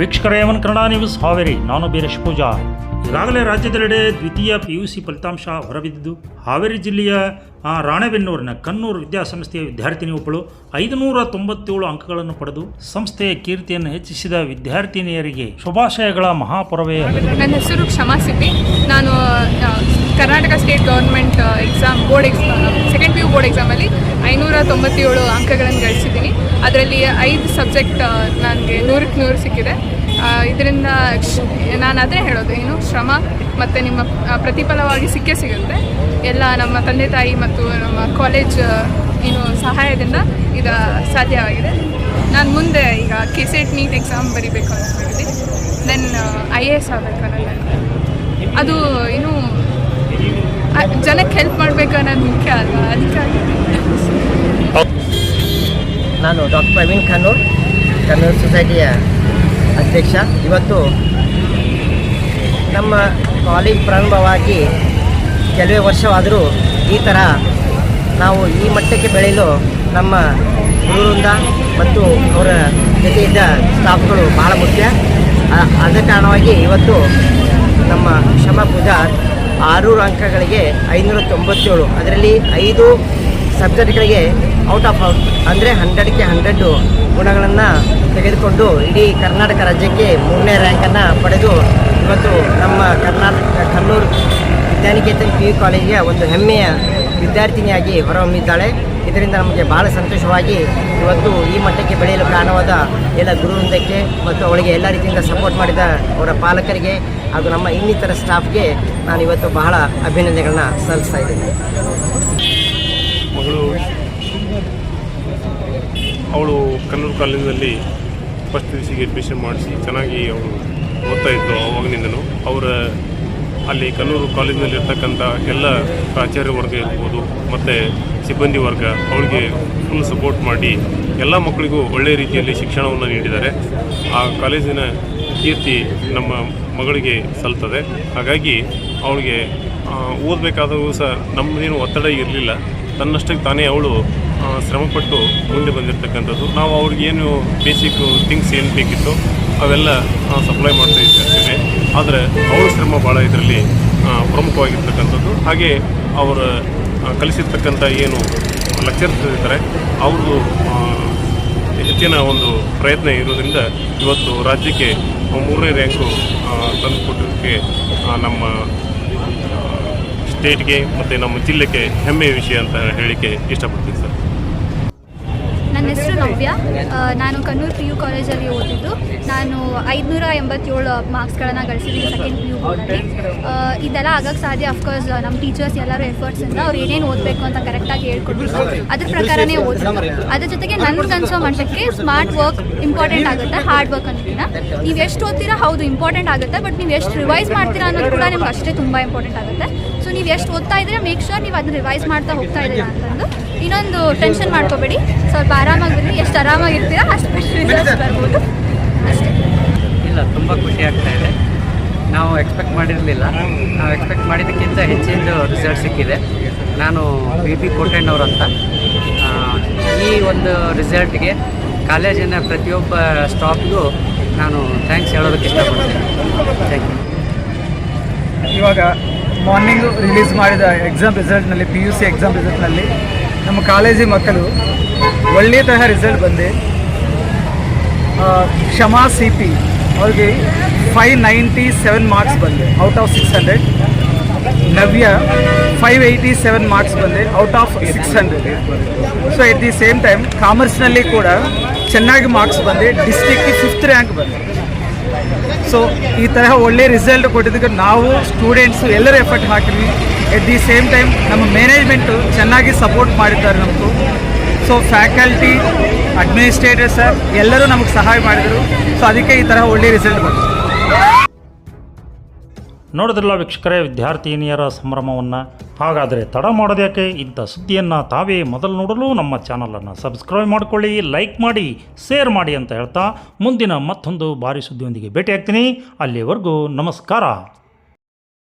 ವೀಕ್ಷಕರ ಎವನ್ ಕನ್ನಡ ನ್ಯೂಸ್ ಹಾವೇರಿ. ನಾನು ಬೀರೇಶ್ ಪೂಜಾ. ಈಗಾಗಲೇ ರಾಜ್ಯದೆಲ್ಲೆಡೆ ದ್ವಿತೀಯ ಪಿ ಯು ಸಿ ಫಲಿತಾಂಶ ಹೊರಬಿದ್ದಿದ್ದು, ಹಾವೇರಿ ಜಿಲ್ಲೆಯ ರಾಣೆಬೆನ್ನೂರಿನ ಕಣ್ಣೂರು ವಿದ್ಯಾಸಂಸ್ಥೆಯ ವಿದ್ಯಾರ್ಥಿನಿ ಒಬ್ಬಳು ಐದುನೂರ ತೊಂಬತ್ತೇಳು ಅಂಕಗಳನ್ನು ಪಡೆದು ಸಂಸ್ಥೆಯ ಕೀರ್ತಿಯನ್ನು ಹೆಚ್ಚಿಸಿದ ವಿದ್ಯಾರ್ಥಿನಿಯರಿಗೆ ಶುಭಾಶಯಗಳ ಮಹಾಪುರವೇ. ನನ್ನ ಹೆಸರು ಕ್ಷಮಾ ನಾನು Karnataka state government exam board exam second P U board ಎಕ್ಸಾಮಲ್ಲಿ ಐನೂರ ತೊಂಬತ್ತೇಳು ಅಂಕಗಳನ್ನು ಗಳಿಸಿದ್ದೀನಿ. ಅದರಲ್ಲಿ ಐದು ಸಬ್ಜೆಕ್ಟ್ ನನಗೆ ನೂರಕ್ಕೆ ನೂರು ಸಿಕ್ಕಿದೆ. ಇದರಿಂದ ನಾನು ಅದೇ ಹೇಳೋದು ಏನು, ಶ್ರಮ ಮತ್ತು ನಿಮ್ಮ ಪ್ರತಿಫಲವಾಗಿ ಸಿಕ್ಕೇ ಸಿಗುತ್ತೆ. ಎಲ್ಲ ನಮ್ಮ ತಂದೆ ತಾಯಿ ಮತ್ತು ನಮ್ಮ ಕಾಲೇಜ್ ಏನು ಸಹಾಯದಿಂದ ಇದು ಸಾಧ್ಯವಾಗಿದೆ. ನಾನು ಮುಂದೆ ಈಗ ಕೆ ಸೆಟ್ ನೀಟ್ ಎಕ್ಸಾಮ್ ಬರೀಬೇಕು ಹೇಳಿ ದೆನ್ ಐ ಎ ಎಸ್ ಆಗಬೇಕು ಅನ್ನೋದು ಅದು. ಏನು ಜನಕ್ಕೆ ಹೆಲ್ಪ್ ಮಾಡಬೇಕು ಅನ್ನೋದು ಮುಖ್ಯ ಅಲ್ವಾ? ಅದಕ್ಕಾಗಿ. ನಾನು ಡಾಕ್ಟರ್ ಪ್ರವೀಣ್ ಖಾನೂರ್ ಕನ್ನಡ ಸೊಸೈಟಿಯ ಅಧ್ಯಕ್ಷ. ಇವತ್ತು ನಮ್ಮ ಕಾಲೇಜ್ ಪ್ರಾರಂಭವಾಗಿ ಕೆಲವೇ ವರ್ಷವಾದರೂ ಈ ಥರ ನಾವು ಈ ಮಟ್ಟಕ್ಕೆ ಬೆಳೆಯಲು ನಮ್ಮ ಗುರುವೃಂದ ಮತ್ತು ಅವರ ಜೊತೆ ಇದ್ದ ಸ್ಟಾಫ್ಗಳು ಭಾಳ ಮುಖ್ಯ. ಅದ ಕಾರಣವಾಗಿ ಇವತ್ತು ನಮ್ಮ ಕ್ಷಮ ಪೂಜಾ ಆರೂರು ಅಂಕಗಳಿಗೆ ಐನೂರ ತೊಂಬತ್ತೇಳು. ಅದರಲ್ಲಿ ಐದು ಸಬ್ಜೆಕ್ಟ್ಗಳಿಗೆ ಔಟ್ ಆಫ್ ಅಂದರೆ ಹಂಡ್ರೆಡ್ಗೆ ಹಂಡ್ರೆಡ್ ಗುಣಗಳನ್ನು ತೆಗೆದುಕೊಂಡು ಇಡೀ ಕರ್ನಾಟಕ ರಾಜ್ಯಕ್ಕೆ ಮೂರನೇ ರ್ಯಾಂಕನ್ನು ಪಡೆದು ಇವತ್ತು ನಮ್ಮ ಕರ್ನಾಟಕ ಕಲ್ಲೂರು ವಿದ್ಯಾನಿಕೇತನ್ ಪಿ ಯು ಕಾಲೇಜಿಗೆ ಒಂದು ಹೆಮ್ಮೆಯ ವಿದ್ಯಾರ್ಥಿನಿಯಾಗಿ ಹೊರಹೊಮ್ಮಿದ್ದಾಳೆ. ಇದರಿಂದ ನಮಗೆ ಬಹಳ ಸಂತೋಷವಾಗಿ ಇವತ್ತು ಈ ಮಟ್ಟಕ್ಕೆ ಬೆಳೆಯಲು ಕಾರಣವಾದ ಎಲ್ಲ ಗುರುವೃಂದಕ್ಕೆ ಮತ್ತು ಅವಳಿಗೆ ಎಲ್ಲ ರೀತಿಯಿಂದ ಸಪೋರ್ಟ್ ಮಾಡಿದ ಅವರ ಪಾಲಕರಿಗೆ ಹಾಗೂ ನಮ್ಮ ಇನ್ನಿತರ ಸ್ಟಾಫ್ಗೆ ನಾನು ಇವತ್ತು ಬಹಳ ಅಭಿನಂದನೆಗಳನ್ನ ಸಲ್ಲಿಸ್ತಾ ಇದ್ದೀನಿ. ಅವಳು ಕನ್ನಡ ಕಾಲೇಜಿನಲ್ಲಿ ಫಸ್ಟ್ ಪಿ ಸಿಗೆ ಅಡ್ಮಿಷನ್ ಮಾಡಿಸಿ ಚೆನ್ನಾಗಿ ಅವಳು ಓದ್ತಾ ಇದ್ದು ಅವಾಗನಿಂದನೂ ಅವರ ಅಲ್ಲಿ ಕನ್ನೂರು ಕಾಲೇಜಿನಲ್ಲಿ ಇರ್ತಕ್ಕಂಥ ಎಲ್ಲ ಪ್ರಾಚಾರ್ಯ ವರ್ಗ ಇರ್ಬೋದು, ಮತ್ತು ಸಿಬ್ಬಂದಿ ವರ್ಗ ಅವಳಿಗೆ ಫುಲ್ ಸಪೋರ್ಟ್ ಮಾಡಿ ಎಲ್ಲ ಮಕ್ಕಳಿಗೂ ಒಳ್ಳೆಯ ರೀತಿಯಲ್ಲಿ ಶಿಕ್ಷಣವನ್ನು ನೀಡಿದ್ದಾರೆ. ಆ ಕಾಲೇಜಿನ ಕೀರ್ತಿ ನಮ್ಮ ಮಗಳಿಗೆ ಸಲ್ತದೆ. ಹಾಗಾಗಿ ಅವಳಿಗೆ ಓದಬೇಕಾದರೂ ಸಹ ನಮ್ಮದೇನು ಒತ್ತಡ ಇರಲಿಲ್ಲ. ತನ್ನಷ್ಟಕ್ಕೆ ತಾನೇ ಅವಳು ಶ್ರಮಪಟ್ಟು ಮುಂದೆ ಬಂದಿರತಕ್ಕಂಥದ್ದು. ನಾವು ಅವ್ರಿಗೆ ಏನು ಬೇಸಿಕ್ ಥಿಂಗ್ಸ್ ಏನು ಬೇಕಿತ್ತು ಅವೆಲ್ಲ ಸಪ್ಲೈ ಮಾಡ್ತಾ ಇರ್ತೀವಿ ಆದರೆ ಅವಳ ಶ್ರಮ ಭಾಳ ಇದರಲ್ಲಿ ಪ್ರಮುಖವಾಗಿರ್ತಕ್ಕಂಥದ್ದು. ಹಾಗೆ ಅವರ ಕಲಿಸಿರ್ತಕ್ಕಂಥ ಏನು ಲೆಕ್ಚರ್ಸ್ ಇದ್ದಾರೆ, ಅವ್ರದ್ದು ಹೆಚ್ಚಿನ ಒಂದು ಪ್ರಯತ್ನ ಇರೋದ್ರಿಂದ ಇವತ್ತು ರಾಜ್ಯಕ್ಕೆ ಮೂರನೇ ರ್ಯಾಂಕು ತಂದು ಕೊಟ್ಟಿದ್ದಕ್ಕೆ ನಮ್ಮ ಸ್ಟೇಟ್ಗೆ ಮತ್ತು ನಮ್ಮ ಜಿಲ್ಲೆಗೆ ಹೆಮ್ಮೆಯ ವಿಷಯ ಅಂತ ಹೇಳಲಿಕ್ಕೆ ಇಷ್ಟಪಡ್ತೀನಿ ಸರ್. ಹೆಸರು ನವ್ಯ. ನಾನು ಕಣ್ಣೂರು ಪಿ ಯು ಕಾಲೇಜಲ್ಲಿ ಓದಿದ್ದು. ನಾನು ಐದುನೂರ ಎಂಬತ್ತೇಳು ಮಾರ್ಕ್ಸ್ಗಳನ್ನು ಗಳಿಸಿದ್ದೀನಿ ಸೆಕೆಂಡ್ ಪಿ ಯು ಬೋರ್ಡಲ್ಲಿ ಇದೆಲ್ಲ ಆಗೋಕ್ಕೆ ಸಾಧ್ಯ ಅಫ್ಕೋರ್ಸ್ ನಮ್ಮ ಟೀಚರ್ಸ್ ಎಲ್ಲರೂ ಎಫರ್ಟ್ಸಿಂದ ಅವ್ರು ಏನೇನು ಓದಬೇಕು ಅಂತ ಕರೆಕ್ಟಾಗಿ ಹೇಳ್ಕೊಟ್ಟಿದ್ರು. ಅದ್ರ ಪ್ರಕಾರನೇ ಓದಿದ್ರು. ಅದ್ರ ಜೊತೆಗೆ ನನ್ಗೆ ಅನ್ಸೋ ಮಟ್ಟಕ್ಕೆ ಸ್ಮಾರ್ಟ್ ವರ್ಕ್ ಇಂಪಾರ್ಟೆಂಟ್ ಆಗುತ್ತೆ ಹಾರ್ಡ್ ವರ್ಕ್ ಅನ್ನೋದನ್ನ ನೀವು ಎಷ್ಟು ಓದ್ತೀರಾ? ಹೌದು ಇಂಪಾರ್ಟೆಂಟ್ ಆಗುತ್ತೆ ಬಟ್ ನೀವು ಎಷ್ಟು ರಿವೈಸ್ ಮಾಡ್ತೀರಾ ಅನ್ನೋದು ಕೂಡ ನಿಮ್ಗೆ ಅಷ್ಟೇ ತುಂಬ ಇಂಪಾರ್ಟೆಂಟ್ ಆಗುತ್ತೆ. ಸೊ ನೀವು ಎಷ್ಟು ಓದ್ತಾ ಇದ್ರೆ ಮೇಕ್ ಶೋರ್ ನೀವು ಅದನ್ನ ರಿವೈಸ್ ಮಾಡ್ತಾ ಹೋಗ್ತಾ ಇದ್ದೀರಾ ಅಂತಂದು ಇನ್ನೊಂದು ಟೆನ್ಷನ್ ಮಾಡ್ಕೋಬೇಡಿ. ಸ್ವಲ್ಪ ಆರಾಮಾಗಿರಿ ಎಷ್ಟು ಆರಾಮಾಗಿರ್ತೀರಾ ಅಷ್ಟು ಬೆಸ್ಟ್ ರಿಸಲ್ಟ್ಸ್ ಬರ್ಬೋದು ಅಷ್ಟೇ. ಇಲ್ಲ ತುಂಬ ಖುಷಿ ಆಗ್ತಾ ಇದೆ. ನಾವು ಎಕ್ಸ್ಪೆಕ್ಟ್ ಮಾಡಿರಲಿಲ್ಲ. ನಾವು ಎಕ್ಸ್ಪೆಕ್ಟ್ ಮಾಡಿದ್ದಕ್ಕಿಂತ ಹೆಚ್ಚಿನ ರಿಸಲ್ಟ್ ಸಿಕ್ಕಿದೆ. ನಾನು ಬಿ ಪಿ ಕೋಟೆಣ್ಣವ್ರಂತ ಅಂತ. ಈ ಒಂದು ರಿಸಲ್ಟ್ಗೆ ಕಾಲೇಜಿನ ಪ್ರತಿಯೊಬ್ಬ ಸ್ಟಾಫ್ಗೂ ನಾನು ಥ್ಯಾಂಕ್ಸ್ ಹೇಳೋದಕ್ಕೆ ಇಷ್ಟಪಡ್ತೀನಿ. ಥ್ಯಾಂಕ್ ಯು ಇವಾಗ ಮಾರ್ನಿಂಗು ರಿಲೀಸ್ ಮಾಡಿದ ಎಕ್ಸಾಮ್ ರಿಸಲ್ಟ್ನಲ್ಲಿ ಪಿ ಯು ಸಿ ಎಕ್ಸಾಮ್ ರಿಸಲ್ಟ್ನಲ್ಲಿ ನಮ್ಮ ಕಾಲೇಜಿ ಮಕ್ಕಳು ಒಳ್ಳೆಯ ರಿಸಲ್ಟ್ ಬಂದೆ. ಕ್ಷಮಾ ಸಿ ಪಿ ಅವ್ರಿಗೆ ಫೈವ್ ನೈಂಟಿ ಸೆವೆನ್ ಮಾರ್ಕ್ಸ್ ಬಂದೆ. Out of six hundred Navya five eighty seven marks ಬಂದೆ out of six hundred so at the same time ಕಾಮರ್ಸ್ನಲ್ಲಿ ಕೂಡ ಚೆನ್ನಾಗಿ ಮಾರ್ಕ್ಸ್ ಬಂದೆ. ಡಿಸ್ಟಿಕ್ಗೆ ಫಿಫ್ತ್ ರ್ಯಾಂಕ್ ಬಂದೆ. ಸೊ ಈ ತರಹ ಒಳ್ಳೆ ರಿಸಲ್ಟ್ ಕೊಟ್ಟಿದ್ದಕ್ಕೆ ನಾವು ಸ್ಟೂಡೆಂಟ್ಸು ಎಲ್ಲರೂ ಎಫರ್ಟ್ ಹಾಕಿದ್ವಿ ಎಟ್ ದಿ ಸೇಮ್ ಟೈಮ್ ನಮ್ಮ ಮ್ಯಾನೇಜ್ಮೆಂಟು ಚೆನ್ನಾಗಿ ಸಪೋರ್ಟ್ ಮಾಡಿದ್ದಾರೆ ನಮಗೂ ಸೊ ಫ್ಯಾಕಲ್ಟಿ ಅಡ್ಮಿನಿಸ್ಟ್ರೇಟರ್ ಸರ್ ಎಲ್ಲರೂ ನಮಗೆ ಸಹಾಯ ಮಾಡಿದರು. ಸೊ ಅದಕ್ಕೆ ಈ ತರಹ ಒಳ್ಳೆ ರಿಸಲ್ಟ್ ಬಂತು. ನೋಡಿದ್ರಲ್ಲ ವೀಕ್ಷಕರೇ ವಿದ್ಯಾರ್ಥಿನಿಯರ ಸಂಭ್ರಮವನ್ನು? ಹಾಗಾದರೆ ತಡ ಮಾಡೋದ್ಯಾಕೆ? ಇಂಥ ಸುದ್ದಿಯನ್ನು ತಾವೇ ಮೊದಲು ನೋಡಲು ನಮ್ಮ ಚಾನಲನ್ನು ಸಬ್ಸ್ಕ್ರೈಬ್ ಮಾಡಿಕೊಳ್ಳಿ ಲೈಕ್ ಮಾಡಿ ಶೇರ್ ಮಾಡಿ ಅಂತ ಹೇಳ್ತಾ ಮುಂದಿನ ಮತ್ತೊಂದು ಭಾರಿ ಸುದ್ದಿಯೊಂದಿಗೆ ಭೇಟಿಯಾಗ್ತೀನಿ. ಅಲ್ಲಿವರೆಗೂ ನಮಸ್ಕಾರ.